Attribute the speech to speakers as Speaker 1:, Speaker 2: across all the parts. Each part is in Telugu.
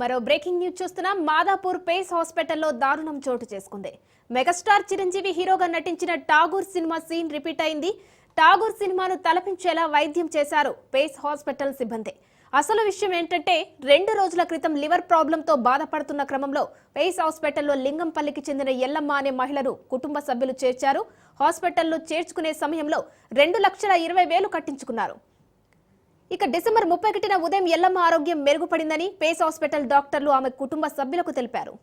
Speaker 1: మరో బ్రేకింగ్ న్యూస్ చూస్తున్నాం మాదాపూర్ పేస్ హాస్పిటల్లో దారుణం చోటు చేసుకుంది. మెగాస్టార్ చిరంజీవి హీరోగా నటించిన ఠాగూర్ సినిమా సీన్ రిపీట్ అయింది. ఠాగూర్ సినిమాను తలపించేలా వైద్యం చేశారు పేస్ హాస్పిటల్ సిబ్బంది. అసలు విషయం ఏంటంటే రెండు రోజుల క్రితం లివర్ ప్రాబ్లంతో బాధపడుతున్న క్రమంలో పేస్ హాస్పిటల్లో లింగంపల్లికి చెందిన ఎల్లమ్మ అనే మహిళను కుటుంబ సభ్యులు చేర్చారు. హాస్పిటల్లో చేర్చుకునే సమయంలో రెండు లక్షల ఇరవై వేలు కట్టించుకున్నారు. ఇక డిసెంబర్ ముప్పై ఒకటిన ఉదయం ఎల్లమ్మ ఆరోగ్యం మెరుగుపడిందని పేస్ హాస్పిటల్ డాక్టర్లు ఆమె కుటుంబ సభ్యులకు తెలిపారు.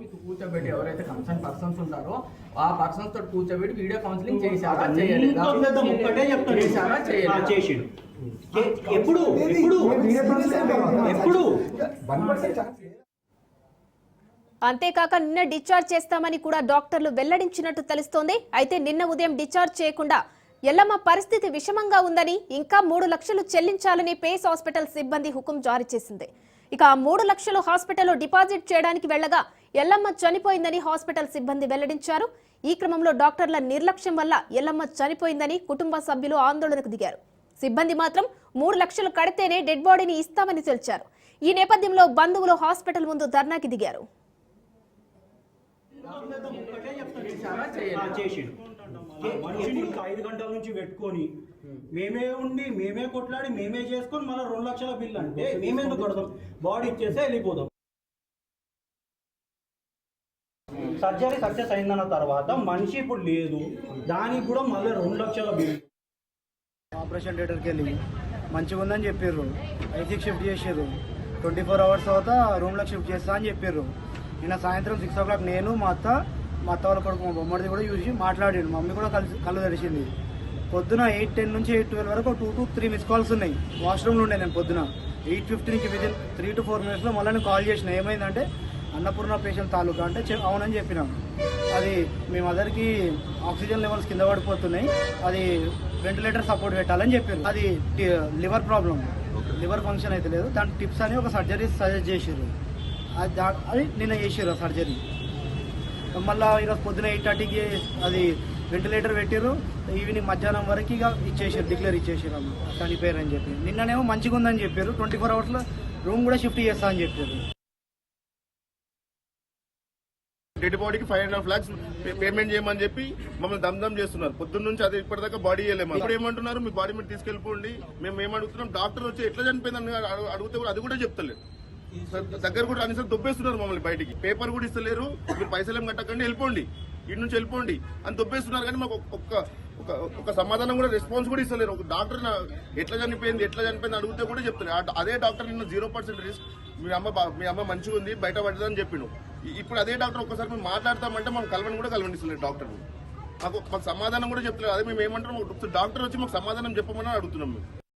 Speaker 2: మీకు కూర్చోబెట్టి ఎవరైతే కన్సర్న్ పర్సన్స్ ఉన్నారో ఆ పర్సన్స్ తోటి కూర్చోబెట్టి వీడియో కౌన్సిలింగ్ చేశారా? చేయలేదా? చేశారా?
Speaker 3: ఎప్పుడు? ఎప్పుడు? ఎప్పుడు?
Speaker 1: అంతేకాక నిన్న డిశ్చార్జ్ చేస్తామని కూడా డాక్టర్లు వెల్లడించినట్టు తెలుస్తోంది. అయితే నిన్న ఉదయం డిశ్చార్జ్ చేయకుండా ఎల్లమ్మ పరిస్థితి విషమంగా ఉందని ఇంకా మూడు లక్షలు చెల్లించాలని పేస్ హాస్పిటల్ సిబ్బంది హుకుం జారీ చేసింది. ఇక ఆ మూడు లక్షలు హాస్పిటల్లో డిపాజిట్ చేయడానికి వెళ్ళగా ఎల్లమ్మ చనిపోయిందని హాస్పిటల్ సిబ్బంది వెల్లడించారు. ఈ క్రమంలో డాక్టర్ల నిర్లక్ష్యం వల్ల ఎల్లమ్మ చనిపోయిందని కుటుంబ సభ్యులు ఆందోళనకు దిగారు. సిబ్బంది మాత్రం మూడు లక్షలు కడితేనే డెడ్ బాడీని ఇస్తామని తెలిచారు. ఈ నేపథ్యంలో బంధువులు హాస్పిటల్ ముందు ధర్నాకి దిగారు.
Speaker 3: మనిషిని ఐదు గంటల నుంచి పెట్టుకొని మేమే ఉండి మేమే కొట్లాడి మేమే చేసుకొని మళ్ళీ రెండు లక్షల బిల్లు అంటే మేమెందుకు కడతాం? బాడీ ఇచ్చేస్తే వెళ్ళిపోతాం. సర్జరీ సక్సెస్ అయిందన్న తర్వాత మనిషి ఇప్పుడు లేదు. దానికి కూడా మళ్ళీ రెండు లక్షల బిల్లు
Speaker 4: ఆపరేషన్ థియేటర్కి వెళ్ళి మంచిగా ఉందని చెప్పారు ఐసీకి షిఫ్ట్ చేసారు ట్వంటీ ఫోర్ అవర్స్ తర్వాత రూమ్లోకి షిఫ్ట్ చేస్తా అని చెప్పారు నిన్న సాయంత్రం సిక్స్ ఓ క్లాక్ నేను మా అత్త మా అత్త వాళ్ళ కొడుకు మా బొమ్మడిది కూడా చూసి మాట్లాడాడు. మమ్మీ కూడా కలిసి కళ్ళు తెరిచింది. పొద్దున ఎయిట్ టెన్ నుంచి ఎయిట్ ట్వెల్వ్ వరకు two to three miss calls ఉన్నాయి. వాష్రూమ్లో ఉండే నేను పొద్దున. ఎయిట్ ఫిఫ్టీ నుంచి విదిన్ త్రీ టు ఫోర్ మినిట్స్లో మళ్ళీ నేను కాల్ చేసిన. ఏమైందంటే అన్నపూర్ణ పేషెంట్ తాలూకా అంటే అవునని చెప్పినాం. అది మీ మదర్కి ఆక్సిజన్ లెవెల్స్ కింద పడిపోతున్నాయి. అది వెంటిలేటర్ సపోర్ట్ పెట్టాలని చెప్పారు అది లివర్ ప్రాబ్లం లివర్ ఫంక్షన్ అయితే లేదు. దాని టిప్స్ అని ఒక సర్జరీ సజెస్ట్ చేసారు అది దా- అది నిన్న చేసారు ఆ సర్జరీ. మళ్ళీ ఈరోజు పొద్దున ఎయిట్ థర్టీకి అది వెంటిలేటర్ పెట్టారు ఈవినింగ్ మధ్యాహ్నం వరకు ఇక ఇచ్చేసారు డిక్లేర్ ఇచ్చేసారు అమ్మ. చనిపోయారు అని చెప్పి. నిన్ననేమో మంచిగా ఉందని చెప్పారు ట్వంటీ ఫోర్ అవర్స్లో రూమ్ కూడా షిఫ్ట్ చేస్తా అని చెప్పారు
Speaker 5: డెడ్ బాడీకి five and half lakhs payment చేయమని చెప్పి మమ్మల్ని దమ్దమ్ చేస్తున్నారు. పొద్దున్న నుంచి అది ఇప్పటిదాకా బాడీ వేయలేము ఇప్పుడు ఏమంటున్నారు? మీ బాడీ మీద తీసుకెళ్ళిపోండి. మేము ఏమడుగుతున్నాం? డాక్టర్ వచ్చి ఎట్లా చనిపోయిందని అడిగితే కూడా అది కూడా చెప్తలేదు. దగ్గర కూడా అన్ని సార్ దొబ్బేస్తున్నారు మమ్మల్ని బయటికి. పేపర్ కూడా ఇస్తలేరు. మీరు పైసలు ఏం కట్టకండి వెళ్ళిపోండి. ఇటు నుంచి వెళ్ళిపోండి. అని దొబ్బేస్తున్నారు కానీ మాకు ఒక్క ఒక ఒక సమాధానం కూడా రెస్పాన్స్ కూడా ఇస్తలేరు. ఒక డాక్టర్ ఎట్లా చనిపోయింది ఎట్లా చనిపోయింది అడిగితే కూడా చెప్తారు అదే డాక్టర్ నిన్న జీరో పర్సెంట్ రిస్క్ మీ అమ్మ మీ అమ్మ మంచిగా ఉంది బయట పడ్డదని చెప్పిండు ఇప్పుడు అదే డాక్టర్ ఒక్కసారి మేము మాట్లాడతామంటే మనం కలవని కూడా కలవనిస్తలేదు డాక్టర్ మాకు మాకు సమాధానం కూడా చెప్తలేదు అదే మేము ఏమంటాం డాక్టర్ వచ్చి మాకు సమాధానం చెప్పమని అడుగుతున్నాం మేము.